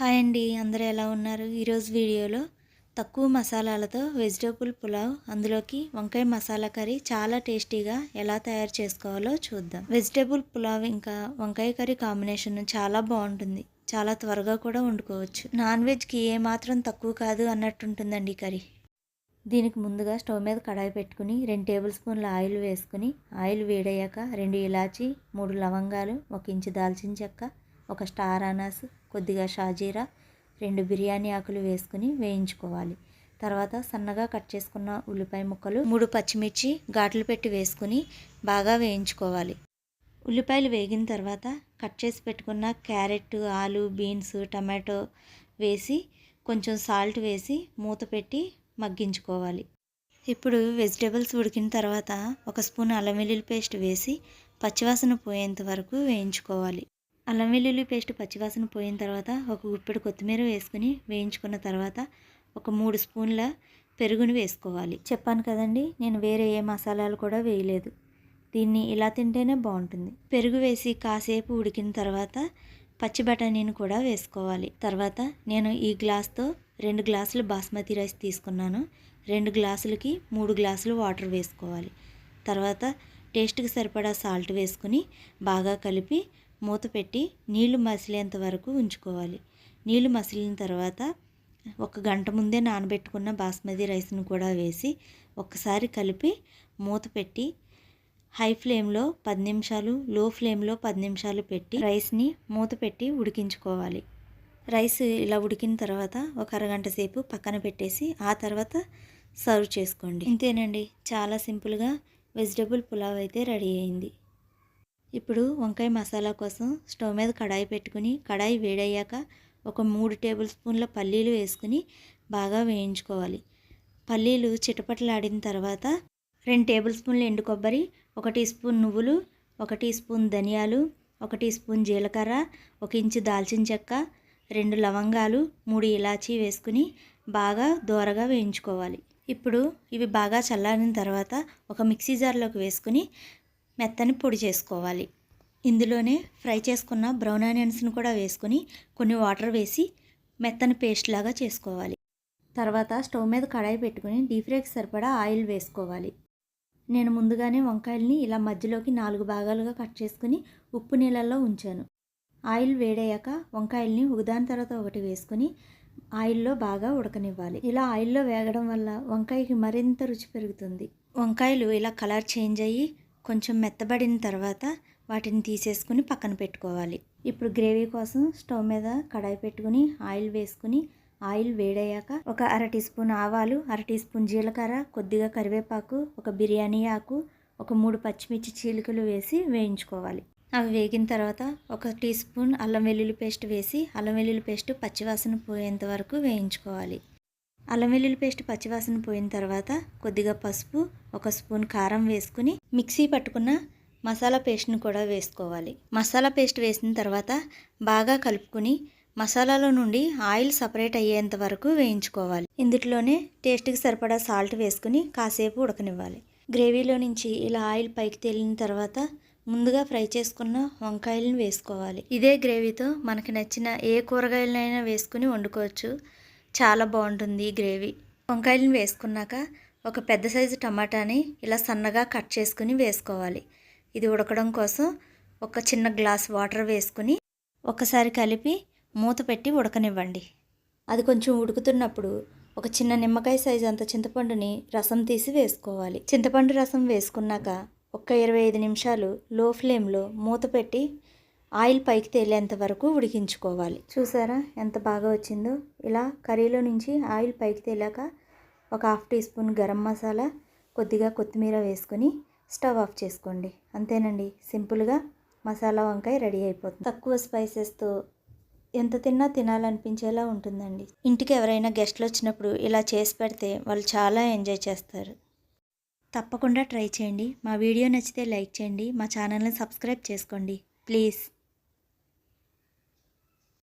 Hi అండి అందరూ ఎలా ఉన్నారు? ఈరోజు వీడియోలో తక్కువ మసాలాలతో వెజిటేబుల్ పులావ్ అందులోకి వంకాయ మసాలా కర్రీ చాలా టేస్టీగా ఎలా తయారు చేసుకోవాలో చూద్దాం. వెజిటేబుల్ పులావ్ ఇంకా వంకాయ కర్రీ కాంబినేషన్ చాలా బాగుంటుంది. చాలా త్వరగా కూడా వండుకోవచ్చు. నాన్ వెజ్కి ఏమాత్రం తక్కువ కాదు అన్నట్టుంటుందండి ఈ కర్రీ. దీనికి ముందుగా స్టవ్ మీద కడాయి పెట్టుకుని రెండు టేబుల్ స్పూన్ల ఆయిల్ వేసుకుని ఆయిల్ వేడయ్యాక రెండు ఇలాచి మూడు లవంగాలు ఒక ఇంచు దాల్చిన చెక్క ఒక స్టార్ అనాస్ కొద్దిగా షాజీరా రెండు బిర్యానీ ఆకులు వేసుకుని వేయించుకోవాలి. తర్వాత సన్నగా కట్ చేసుకున్న ఉల్లిపాయ ముక్కలు మూడు పచ్చిమిర్చి ఘాట్లు పెట్టి వేసుకుని బాగా వేయించుకోవాలి. ఉల్లిపాయలు వేగిన తర్వాత కట్ చేసి పెట్టుకున్న క్యారెట్ ఆలు బీన్స్ టమాటో వేసి కొంచెం సాల్ట్ వేసి మూత పెట్టి మగ్గించుకోవాలి. ఇప్పుడు వెజిటేబుల్స్ ఉడికిన తర్వాత ఒక స్పూన్ అల్లం వెల్లుల్లి పేస్ట్ వేసి పచ్చివాసన పోయేంత వరకు వేయించుకోవాలి. అల్లం వెల్లుల్లి పేస్ట్ పచ్చివాసన పోయిన తర్వాత ఒక గుప్పెడు కొత్తిమీర వేసుకుని వేయించుకున్న తర్వాత ఒక మూడు స్పూన్ల పెరుగుని వేసుకోవాలి. చెప్పాను కదండి నేను వేరే ఏ మసాలాలు కూడా వేయలేదు. దీన్ని ఇలా తింటేనే బాగుంటుంది. పెరుగు వేసి కాసేపు ఉడికిన తర్వాత పచ్చి బఠానీని కూడా వేసుకోవాలి. తర్వాత నేను ఈ గ్లాస్తో రెండు గ్లాసులు బాస్మతి రైస్ తీసుకున్నాను. రెండు గ్లాసులకి మూడు గ్లాసులు వాటర్ వేసుకోవాలి. తర్వాత టేస్ట్కి సరిపడా సాల్ట్ వేసుకుని బాగా కలిపి మూత పెట్టి నీళ్ళు మసిలేంత వరకు ఉంచుకోవాలి. నీళ్ళు మసిలిన తర్వాత ఒక గంట ముందే నానబెట్టుకున్న బాస్మతి రైస్ను కూడా వేసి ఒక్కసారి కలిపి మూత పెట్టి హై ఫ్లేమ్లో పది నిమిషాలు లో ఫ్లేమ్లో పది నిమిషాలు పెట్టి రైస్ని మూత పెట్టి ఉడికించుకోవాలి. రైస్ ఇలా ఉడికిన తర్వాత ఒక అరగంట సేపు పక్కన పెట్టేసి ఆ తర్వాత సర్వ్ చేసుకోండి. ఇంతేనండి. చాలా సింపుల్గా వెజిటబుల్ పులావ్ అయితే రెడీ అయింది. ఇప్పుడు వంకాయ మసాలా కోసం స్టవ్ మీద కడాయి పెట్టుకుని కడాయి వేడయ్యాక ఒక మూడు టేబుల్ స్పూన్ల పల్లీలు వేసుకుని బాగా వేయించుకోవాలి. పల్లీలు చిటపటలాడిన తర్వాత రెండు టేబుల్ స్పూన్లు ఎండు కొబ్బరి ఒక టీ స్పూన్ నువ్వులు ఒక టీ స్పూన్ ధనియాలు ఒక టీ స్పూన్ జీలకర్ర ఒక ఇంచు దాల్చిన చెక్క రెండు లవంగాలు మూడు ఇలాచీ వేసుకుని బాగా దోరగా వేయించుకోవాలి. ఇప్పుడు ఇవి బాగా చల్లారిన తర్వాత ఒక మిక్సీ జార్లోకి వేసుకుని మెత్తని పొడి చేసుకోవాలి. ఇందులోనే ఫ్రై చేసుకున్న బ్రౌన్ ఆనియన్స్ని కూడా వేసుకొని కొన్ని వాటర్ వేసి మెత్తని పేస్ట్ లాగా చేసుకోవాలి. తర్వాత స్టవ్ మీద కడాయి పెట్టుకుని డీప్ ఫ్రైకి సరిపడా ఆయిల్ వేసుకోవాలి. నేను ముందుగానే వంకాయల్ని ఇలా మధ్యలోకి నాలుగు భాగాలుగా కట్ చేసుకుని ఉప్పు నీళ్ళల్లో ఉంచాను. ఆయిల్ వేడయ్యాక వంకాయల్ని ఒకదాని తర్వాత ఒకటి వేసుకుని ఆయిల్లో బాగా ఉడకనివ్వాలి. ఇలా ఆయిల్లో వేగడం వల్ల వంకాయకి మరింత రుచి పెరుగుతుంది. వంకాయలు ఇలా కలర్ చేంజ్ అయ్యి కొంచెం మెత్తబడిన తర్వాత వాటిని తీసేసుకుని పక్కన పెట్టుకోవాలి. ఇప్పుడు గ్రేవీ కోసం స్టవ్ మీద కడాయి పెట్టుకుని ఆయిల్ వేసుకుని ఆయిల్ వేడయ్యాక ఒక అర టీ స్పూన్ ఆవాలు అర టీ స్పూన్ జీలకర్ర కొద్దిగా కరివేపాకు ఒక బిర్యానీ ఆకు ఒక మూడు పచ్చిమిర్చి చీలికలు వేసి వేయించుకోవాలి. అవి వేగిన తర్వాత ఒక టీ స్పూన్ అల్లం వెల్లుల్లి పేస్ట్ వేసి అల్లం వెల్లుల్లి పేస్ట్ పచ్చివాసన పోయేంత వరకు వేయించుకోవాలి. అల్లం వెల్లుల్లి పేస్ట్ పచ్చివాసన పోయిన తర్వాత కొద్దిగా పసుపు ఒక స్పూన్ కారం వేసుకుని మిక్సీ పట్టుకున్న మసాలా పేస్ట్ని కూడా వేసుకోవాలి. మసాలా పేస్ట్ వేసిన తర్వాత బాగా కలుపుకుని మసాలాలో నుండి ఆయిల్ సపరేట్ అయ్యేంత వరకు వేయించుకోవాలి. ఇందులోనే టేస్ట్కి సరిపడా సాల్ట్ వేసుకుని కాసేపు ఉడకనివ్వాలి. గ్రేవీలో నుంచి ఇలా ఆయిల్ పైకి తేలిన తర్వాత ముందుగా ఫ్రై చేసుకున్న వంకాయలను వేసుకోవాలి. ఇదే గ్రేవీతో మనకి నచ్చిన ఏ కూరగాయలనైనా వేసుకుని వండుకోవచ్చు. చాలా బాగుంటుంది ఈ గ్రేవీ. వంకాయలను వేసుకున్నాక ఒక పెద్ద సైజు టమాటాని ఇలా సన్నగా కట్ చేసుకుని వేసుకోవాలి. ఇది ఉడకడం కోసం ఒక చిన్న గ్లాస్ వాటర్ వేసుకుని ఒకసారి కలిపి మూత పెట్టి ఉడకనివ్వండి. అది కొంచెం ఉడుకుతున్నప్పుడు ఒక చిన్న నిమ్మకాయ సైజు అంత చింతపండుని రసం తీసి వేసుకోవాలి. చింతపండు రసం వేసుకున్నాక ఒక ఇరవై ఐదు నిమిషాలు లో ఫ్లేమ్లో మూత పెట్టి ఆయిల్ పైకి తేలేంత వరకు ఉడికించుకోవాలి. చూసారా ఎంత బాగా వచ్చిందో? ఇలా కర్రీలో నుంచి ఆయిల్ పైకి తేలాక ఒక half teaspoon garam masala కొద్దిగా కొత్తిమీర వేసుకొని స్టవ్ ఆఫ్ చేసుకోండి. అంతేనండి సింపుల్గా మసాలా వంకాయ రెడీ అయిపోతుంది. తక్కువ స్పైసెస్తో ఎంత తిన్నా తినాలనిపించేలా ఉంటుందండి. ఇంటికి ఎవరైనా గెస్ట్లు వచ్చినప్పుడు ఇలా చేసి పెడితే వాళ్ళు చాలా ఎంజాయ్ చేస్తారు. తప్పకుండా ట్రై చేయండి. మా వీడియో నచ్చితే లైక్ చేయండి. మా ఛానల్ని సబ్స్క్రైబ్ చేసుకోండి. ప్లీజ్.